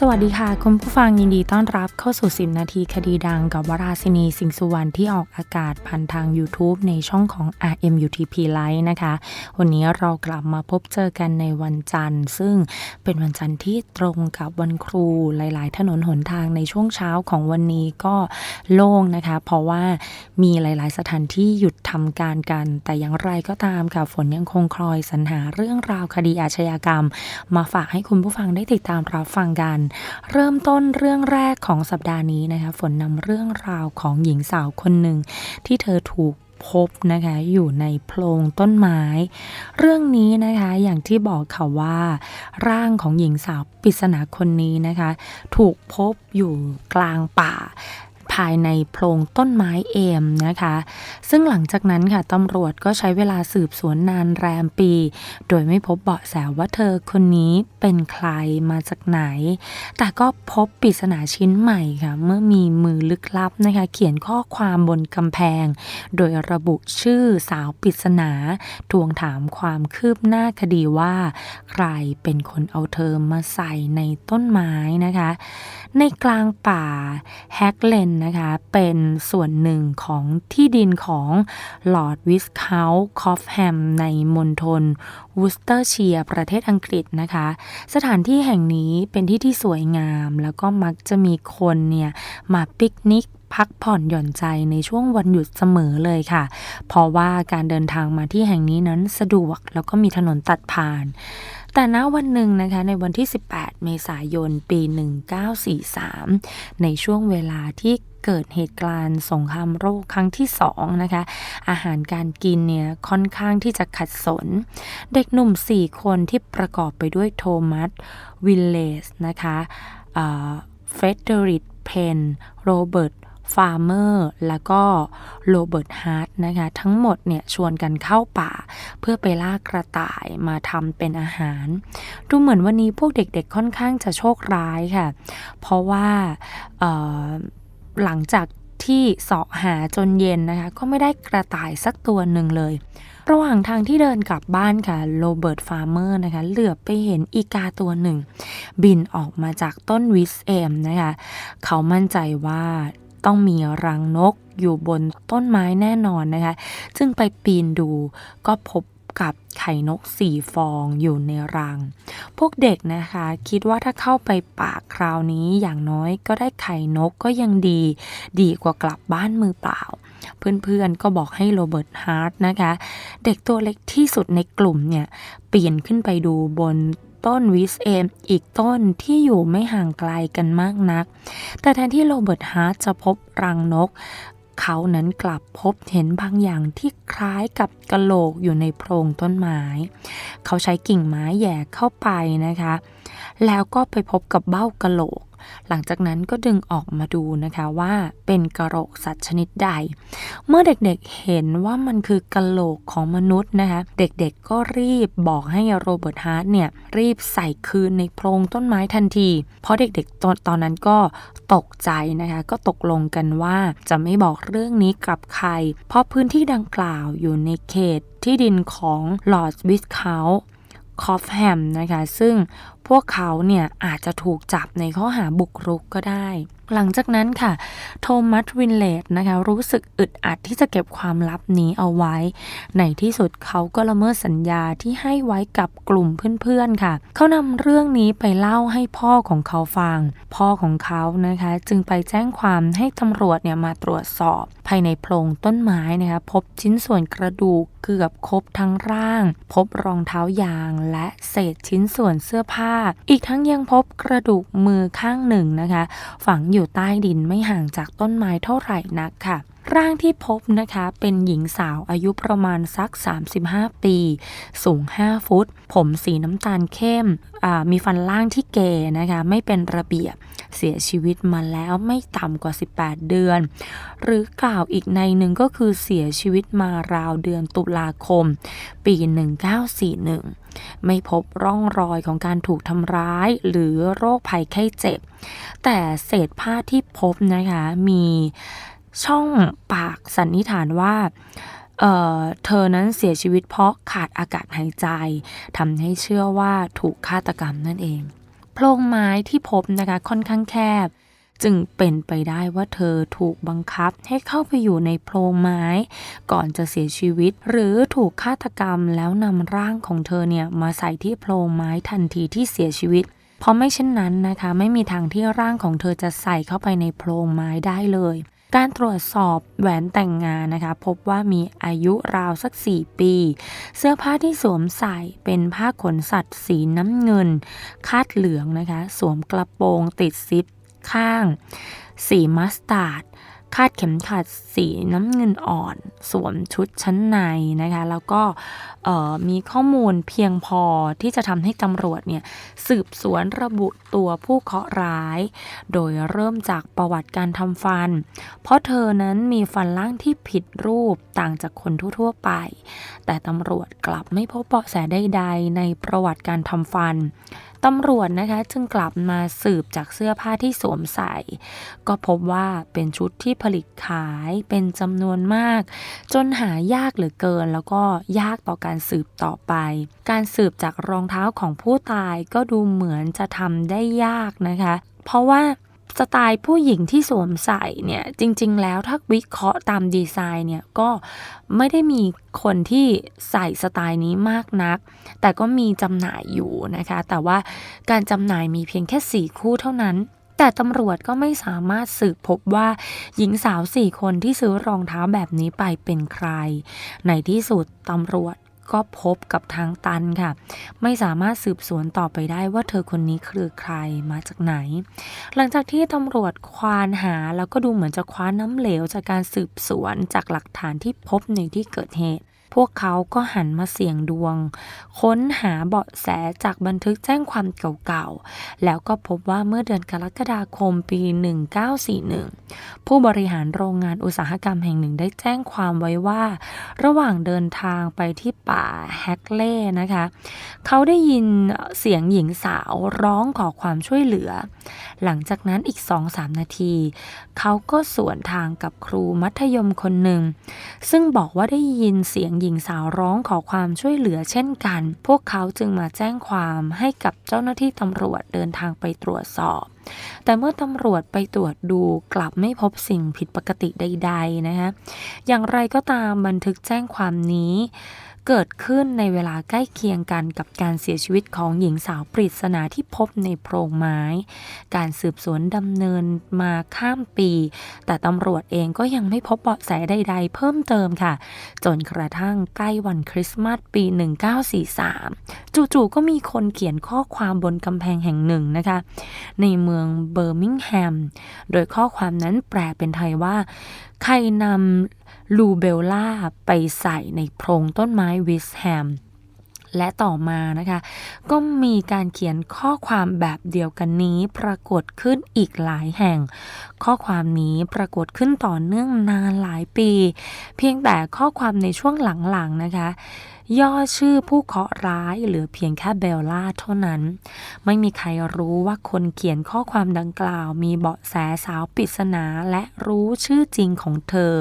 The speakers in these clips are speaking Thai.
สวัสดีค่ะคุณผู้ฟังยินดีต้อนรับเข้าสู่ 10 นาทีคดีดังกับวราศินีสิงสุวรรณที่ออกอากาศผ่านทาง YouTube ในช่องของ RMUTP Live นะคะ วันนี้เรากลับมาพบเจอกันในวันจันทร์ ซึ่งเป็นวันจันทร์ที่ตรงกับวันครูหลาย ๆ ถนนหนทางในช่วงเช้าของวันนี้ก็โล่งนะคะ เพราะว่ามีหลาย ๆ สถานที่หยุดทำการกัน แต่อย่างไรก็ตามค่ะฝนยังคงคลอยสรรหาเรื่องราวคดีอาชญากรรม มาฝากให้คุณผู้ฟังได้ติดตามรับฟังกันเริ่มต้นเรื่องแรกของสัปดาห์นี้นะคะฝนนำเรื่องราวของหญิงสาวคนหนึ่งที่เธอถูกพบนะคะอยู่ในโพรงต้นไม้ เรื่องนี้นะคะอย่างที่บอกค่ะว่า ร่างของหญิงสาวปริศนาคนนี้นะคะ ถูกพบอยู่กลางป่าายในโพรงต้นไม้เอมนะคะ ซึ่งหลังจากนั้นค่ะตำรวจก็ใช้เวลาสืบสวนนานแรมปี โดยไม่พบเบาะแสว่าเธอคนนี้เป็นใครมาจากไหน แต่ก็พบปริศนาชิ้นใหม่ค่ะ เมื่อมีมือลึกลับนะคะ เขียนข้อความบนกำแพง โดยระบุชื่อสาวปริศนาทวงถามความคืบหน้าคดีว่า ใครเป็นคนเอาเธอมาใส่ในต้นไม้นะคะในกลางป่าแฮกเลนนะคะเป็นส่วนหนึ่งของที่ดินของลอร์ดวิสคาลคอฟแฮมในมณฑลวูสเตอร์เชียร์ประเทศอังกฤษนะคะ สถานที่แห่งนี้เป็นที่ที่สวยงาม แล้วก็มักจะมีคนเนี่ยมาปิกนิกพักผ่อนหย่อนใจในช่วงวันหยุดเสมอเลยค่ะ เพราะว่าการเดินทางมาที่แห่งนี้นั้นสะดวกแล้วก็มีถนนตัดผ่าน แต่ณวันหนึ่งนะคะในวันที่ 18 เมษายน ปี 1943 ในช่วงเวลาที่เกิดเหตุการณ์สงครามโลกครั้งที่สองนะคะ อาหารการกินเนี่ยค่อนข้างที่จะขัดสน เด็กหนุ่ม 4 คนที่ประกอบไปด้วยโทมัส วิลเลสนะคะเฟรเดริกเพน โรเบิร์ต ฟาร์เมอร์แล้วก็โรเบิร์ตฮาร์ดนะคะ ทั้งหมดเนี่ยชวนกันเข้าป่า เพื่อไปล่ากระต่ายมาทำเป็นอาหาร ดูเหมือนวันนี้พวกเด็กๆค่อนข้างจะโชคร้ายค่ะ เพราะว่าหลังจากที่เสาะหาจนเย็นนะคะ ก็ไม่ได้กระต่ายสักตัวหนึ่งเลย ระหว่างทางที่เดินกลับบ้านค่ะโรเบิร์ตฟาร์เมอร์นะคะ เหลือบไปเห็นอีกาตัวหนึ่ง บินออกมาจากต้นวิสเอมนะคะ เขามั่นใจว่า ต้องมีรังนกอยู่บนต้นไม้แน่นอนนะคะ จึงไปปีนดูก็พบกับไข่นกสี่ฟองอยู่ในรัง พวกเด็กนะคะ คิดว่าถ้าเข้าไปป่าคราวนี้อย่างน้อยก็ได้ไข่นกก็ยังดี ดีกว่ากลับบ้านมือเปล่า เพื่อนๆ ก็บอกให้โรเบิร์ตฮาร์ดนะคะ เด็กตัวเล็กที่สุดในกลุ่มเนี่ย เปลี่ยนขึ้นไปดูบน ต้นวิสเอมอีกต้นที่อยู่ไม่ห่างไกลกันมากนัก แต่แทนที่โรเบิร์ตฮาร์ดจะพบรังนก เขานั้นกลับพบเห็นบางอย่างที่คล้ายกับกะโหลกอยู่ในโพรงต้นไม้ เขาใช้กิ่งไม้แย่เข้าไปนะคะ แล้วก็ไปพบกับเบ้ากะโหลก หลังจากนั้นก็ดึงออกมาดูนะคะว่าเป็นกระโหลกสัตว์ชนิดใด เมื่อเด็กๆเห็นว่ามันคือกระโหลกของมนุษย์นะคะเด็กๆก็รีบบอกให้โรเบิร์ตฮาร์ดเนี่ยรีบใส่คืนในโพรงต้นไม้ทันที เพราะเด็กๆตอนตอนนั้นก็ตกใจนะคะก็ตกลงกันว่าจะไม่บอกเรื่องนี้กับใคร เพราะพื้นที่ดังกล่าวอยู่ในเขตที่ดินของลอร์ดวิสคาลคอฟแฮมนะคะ ซึ่ง พวกเขาเนี่ยอาจจะถูกจับในข้อหาบุกรุกก็ได้ หลังจากนั้นค่ะ โทมัสวินเลดนะคะ รู้สึกอึดอัดที่จะเก็บความลับนี้เอาไว้ ในที่สุดเขาก็ละเมิดสัญญาที่ให้ไว้กับกลุ่มเพื่อนๆค่ะ เขานำเรื่องนี้ไปเล่าให้พ่อของเขาฟัง พ่อของเขานะคะ จึงไปแจ้งความให้ตำรวจเนี่ยมาตรวจสอบ ภายในโพรงต้นไม้นะคะพบชิ้นส่วนกระดูกเกือบครบทั้งร่าง พบรองเท้ายาง และเศษชิ้นส่วนเสื้อผ้า อีกทั้งยังพบกระดูกมือข้างหนึ่งนะคะ ฝังอยูู่่ใต้ดินไม่ห่างจากต้นไม้เท่าไหร่นักค่ะ ร่างที่พบนะคะเป็นหญิงสาวอายุประมาณสัก 35 ปี สูง 5 ฟุต ผมสีน้ำตาลเข้ม มีฟันล่างที่เกนะคะ ไม่เป็นระเบียบ เสียชีวิตมาแล้วไม่ต่ำกว่า 18 เดือน หรือกล่าวอีกในหนึ่งก็คือเสียชีวิตมาราวเดือนตุลาคม ปี 1941ไม่พบร่องรอยของการถูกทำร้ายหรือโรคภัยไข้เจ็บ แต่เศษผ้าที่พบนะคะมี ช่องปากสันนิษฐานว่าเเธอนั้นเสียชีวิตเพราะขาดอากาศหายใจทำให้เชื่อว่าถูกฆาตกรรมนั่นเอง โพรงไม้ที่พบนะคะค่อนข้างแคบ จึงเป็นไปได้ว่าเธอถูกบังคับให้เข้าไปอยู่ในโพรงไม้ ก่อนจะเสียชีวิต หรือถูกฆาตกรรมแล้วนำร่างของเธอเนี่ยมาใส่ที่โพรงไม้ทันทีที่เสียชีวิตเพราะไม่เช่นนั้นนะคะ ไม่มีทางที่ร่างของเธอจะใส่เข้าไปในโพรงไม้ได้เลย การตรวจสอบแหวนแต่งงานนะคะ พบว่ามีอายุราวสัก 4 ปี เสื้อผ้าที่สวมใส่เป็นผ้าขนสัตว์สีน้ำเงิน คาดเหลืองนะคะ สวมกระโปรงติดซิปข้าง สีมัสตาร์ด คาดเข็มขัดสีน้ำเงินอ่อน สวมชุดชั้นในนะคะ แล้วก็มีข้อมูลเพียงพอที่จะทำให้ตำรวจเนี่ยสืบสวนระบุตัวผู้เคราะห์ร้าย โดยเริ่มจากประวัติการทำฟัน เพราะเธอนั้นมีฟันล่างที่ผิดรูปต่างจากคนทั่วๆไป แต่ตำรวจกลับไม่พบเบาะแสใดๆในประวัติการทำฟัน ตำรวจนะคะจึงกลับมาสืบจากเสื้อผ้าที่สวมใส่ ก็พบว่าเป็นชุดที่ผลิตขายเป็นจำนวนมาก จนหายากเหลือเกิน แล้วก็ยากต่อการสืบต่อไป การสืบจากรองเท้าของผู้ตายก็ดูเหมือนจะทำได้ยากนะคะ เพราะว่า สไตล์ผู้หญิงที่สวมใส่เนี่ยจริง ๆ แล้วถ้าวิเคราะห์ตามดีไซน์เนี่ยก็ไม่ได้มีคนที่ใส่สไตล์นี้มากนัก แต่ก็มีจำหน่ายอยู่นะคะ แต่ว่าการจำหน่ายมีเพียงแค่ 4 คู่เท่านั้น แต่ตำรวจก็ไม่สามารถสืบพบว่าหญิงสาวสี่คนที่ซื้อรองเท้าแบบนี้ไปเป็นใคร ในที่สุดตำรวจ ก็พบกับทางตันค่ะ ไม่สามารถสืบสวนต่อไปได้ว่าเธอคนนี้คือใครมาจากไหน หลังจากที่ตำรวจควานหาแล้วก็ดูเหมือนจะคว้าน้ำเหลวจากการสืบสวนจากหลักฐานที่พบในที่เกิดเหตุ วกเขาก็หันมาเสี่ยงดวง ค้นหาเบาะแสจากบันทึกแจ้งความเก่าๆ แล้วก็พบว่าเมื่อเดือนกรกฎาคมปี 1941 ผู้บริหารโรงงานอุตสาหกรรมแห่งหนึ่งได้แจ้งความไว้ว่า ระหว่างเดินทางไปที่ป่าแฮกเล่นะคะ เขาได้ยินเสียงหญิงสาวร้องขอความช่วยเหลือ หลังจากนั้นอีก 2-3 นาที เขาก็สวนทางกับครูมัธยมคนหนึ่ง ซึ่งบอกว่าได้ยินเสียงหญิงิงสาวร้องขอความช่วยเหลือเช่นกัน พวกเขาจึงมาแจ้งความให้กับเจ้าหน้าที่ตำรวจเดินทางไปตรวจสอบ แต่เมื่อตำรวจไปตรวจดูกลับไม่พบสิ่งผิดปกติใดๆ นะคะอย่างไรก็ตามบันทึกแจ้งความนี้ เกิดขึ้นในเวลาใกล้เคียงกันกับการเสียชีวิตของหญิงสาวปริศนาที่พบในโพรงไม้ การสืบสวนดำเนินมาข้ามปี แต่ตำรวจเองก็ยังไม่พบเบาะแสใด ๆ เพิ่มเติมค่ะ จนกระทั่งใกล้วันคริสต์มาสปี 1943 จู่ๆก็มีคนเขียนข้อความบนกำแพงแห่งหนึ่งนะคะ ในเมืองเบอร์มิงแฮม โดยข้อความนั้นแปลเป็นไทยว่า ใครนำ ลูเบลล่าไปใส่ในโพรงต้นไม้วิสแฮม และต่อมานะคะ ก็มีการเขียนข้อความแบบเดียวกันนี้ปรากฏขึ้นอีกหลายแห่ง ข้อความนี้ปรากฏขึ้นต่อเนื่องนานหลายปี เพียงแต่ข้อความในช่วงหลังๆนะคะย่อชื่อผู้เคาะร้ายเหลือเพียงแค่เบลล่าเท่านั้น ไม่มีใครรู้ว่าคนเขียนข้อความดังกล่าว มีเบาะแสสาวปริศนาและรู้ชื่อจริงของเธอ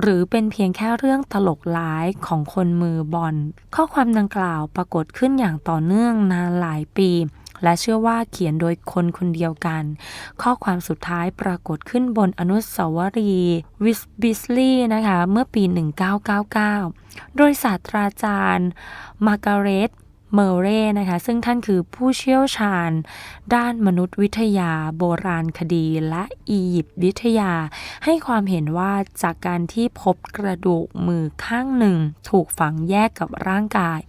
หรือเป็นเพียงแค่เรื่องตลกร้ายของคนมือบอล ข้อความดังกล่าวปรากฏขึ้นอย่างต่อเนื่องนานหลายปี และเชื่อว่าเขียนโดยคนคนเดียวกัน ข้อความสุดท้ายปรากฏขึ้นบนอนุสาวรีย์วิสบิสลีย์นะคะ เมื่อปี 1999 โดยศาสตราจารย์มาร์กาเร็ต เมอร์เร่นะคะ ซึ่งท่านคือผู้เชี่ยวชาญ ด้านมนุษยวิทยา โบราณคดี และอียิปต์วิทยา ให้ความเห็นว่าจากการที่พบกระดูกมือข้างหนึ่ง ถูกฝังแยกกับร่างกาย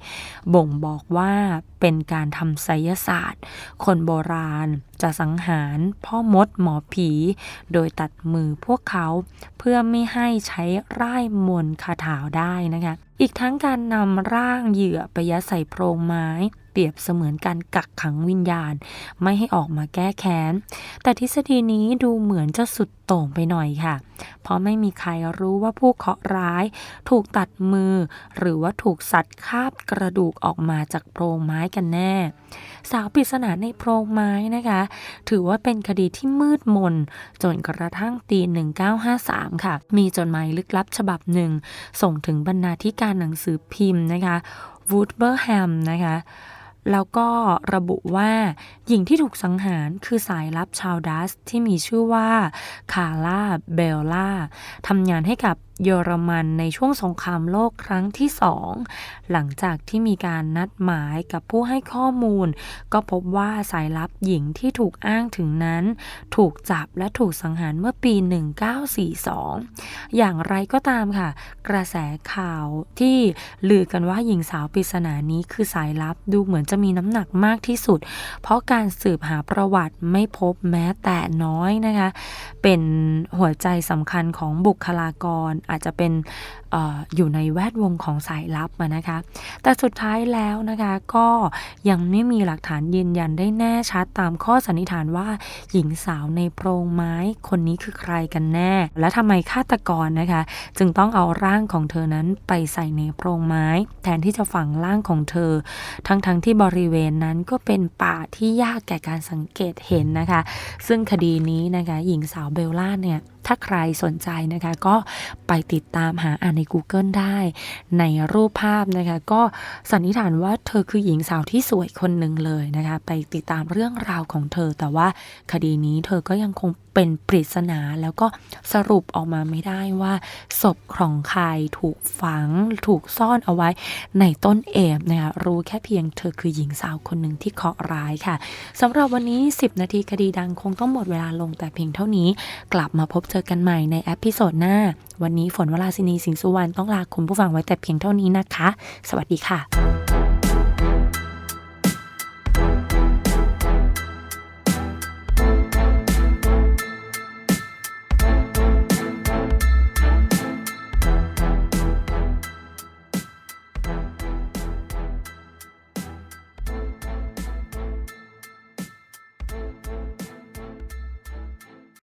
บ่งบอกว่าเป็นการทำไสยศาสตร์ คนโบราณจะสังหารพ่อมดหมอผี โดยตัดมือพวกเขาเพื่อไม่ให้ใช้ร่ายมนคาถาได้นะคะ อีกทั้งการนำร่างเหยื่อไปยัดใส่โพรงไม้ เปรียบเสมือนการกักขังวิญญาณ ไม่ให้ออกมาแก้แค้น แต่ทฤษฎีนี้ดูเหมือนจะสุดโต่งไปหน่อยค่ะ เพราะไม่มีใครรู้ว่าผู้เคราะห์ร้าย ถูกตัดมือ หรือว่าถูกสัตว์คาบกระดูกออกมาจากโพรงไม้กันแน่ สาวปริศนาในโพรงไม้นะคะ ถือว่าเป็นคดีที่มืดมน จนกระทั่งปี 1953 ค่ะ มีจดหมายลึกลับฉบับหนึ่ง ส่งถึงบรรณาธิการหนังสือพิมพ์นะคะวูดเบอร์แฮมนะคะ แล้วก็ระบุว่าหญิงที่ถูกสังหารคือสายลับชาวดัสที่มีชื่อว่าคาร่าเบลล่าทำงานให้กับ เยอรมันในช่วงสงครามโลกครั้งที่สองหลังจากที่มีการนัดหมายกับผู้ให้ข้อมูล ก็พบว่าสายลับหญิงที่ถูกอ้างถึงนั้น ถูกจับและถูกสังหารเมื่อปี 1942 อย่างไรก็ตามค่ะ กระแสข่าวที่ลือกันว่าหญิงสาวปริศนานี้คือสายลับดูเหมือนจะมีน้ำหนักมากที่สุด เพราะการสืบหาประวัติไม่พบแม้แต่น้อยนะคะ เป็นหัวใจสำคัญของบุคลากรอาจจะเป็นออยู่ในแวดวงของสายลับนะคะ แต่สุดท้ายแล้วนะคะก็ยังไม่มีหลักฐานยืนยันได้แน่ชัดตามข้อสันนิษฐานว่าหญิงสาวในโพรงไม้คนนี้คือใครกันแน่ และทำไมฆาตกรนะคะ จึงต้องเอาร่างของเธอนั้นไปใส่ในโพรงไม้ แทนที่จะฝังร่างของเธอ ทั้งๆทที่บริเวณนั้นก็เป็นป่าที่ยากแก่การสังเกตเห็นนะคะ ซึ่งคดีนี้นะคะหญิงสาวเบลล่าเนี่ย ถ้าใครสนใจนะคะ ก็ไปติดตามหาอ่านใน Google ได้ ในรูปภาพนะคะ ก็สันนิษฐานว่าเธอคือหญิงสาวที่สวยคนหนึ่งเลยนะคะ ไปติดตามเรื่องราวของเธอ แต่ว่าคดีนี้เธอก็ยังคงเป็นปริศนาแล้วก็สรุปออกมาไม่ได้ว่าศพของใครถูกฝังถูกซ่อนเอาไว้ในต้นเอมนะคะรู้แค่เพียงเธอคือหญิงสาวคนหนึ่งที่เคาะร้ายค่ะสำหรับวันนี้ 10 นาทีคดีดังคงต้องหมดเวลาลงแต่เพียงเท่านี้ กลับมาพบเจอกันใหม่ในแอพิโซดหน้า วันนี้ฝนวราศินีสิงห์สุวรรณต้องลาคุณผู้ฟังไว้แต่เพียงเท่านี้นะคะ สวัสดีค่ะ